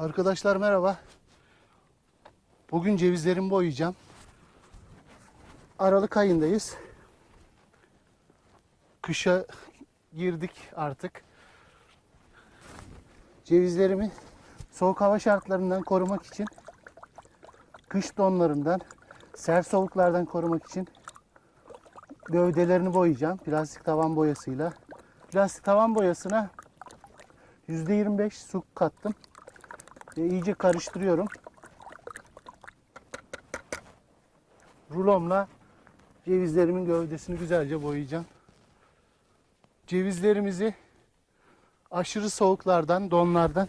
Arkadaşlar merhaba. Bugün cevizlerimi boyayacağım. Aralık ayındayız. Kışa girdik artık. Cevizlerimi soğuk hava şartlarından korumak için, kış donlarından, sert soğuklardan korumak için gövdelerini boyayacağım plastik tavan boyasıyla. Plastik tavan boyasına %25 su kattım. Ve iyice karıştırıyorum. Rulomla cevizlerimin gövdesini güzelce boyayacağım. Cevizlerimizi aşırı soğuklardan, donlardan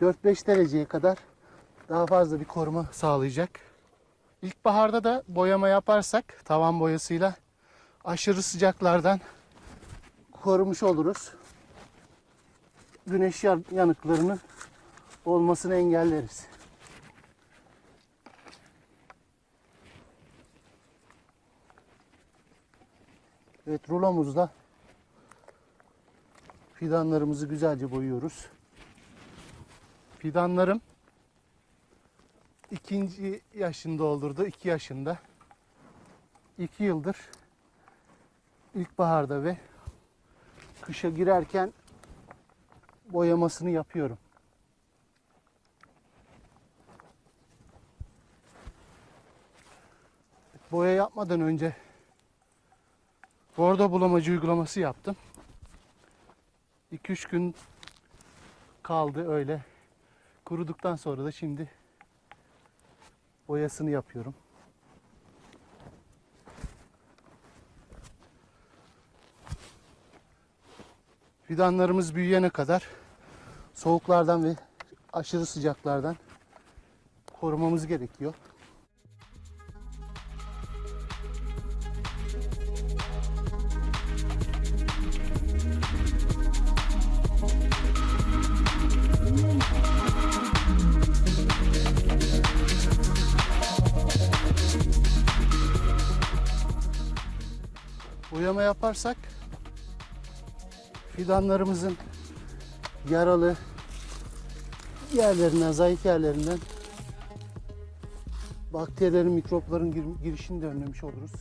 4-5 dereceye kadar daha fazla bir koruma sağlayacak. İlkbaharda da boyama yaparsak tavan boyasıyla aşırı sıcaklardan korumuş oluruz. Güneş yan- yanıklarının olmasını engelleriz. Evet rulomuzda fidanlarımızı güzelce boyuyoruz. Fidanlarım ikinci yaşını doldurdu. iki yaşında. iki yıldır ilkbaharda ve kışa girerken boyamasını yapıyorum. Boya yapmadan önce bordo bulamacı uygulaması yaptım. 2-3 gün kaldı öyle. Kuruduktan sonra da şimdi boyasını yapıyorum. Fidanlarımız büyüyene kadar soğuklardan ve aşırı sıcaklardan korumamız gerekiyor. Boyama yaparsak fidanlarımızın yaralı yerlerinden, zayıf yerlerinden bakterilerin, mikropların gir- girişini de önlemiş oluruz.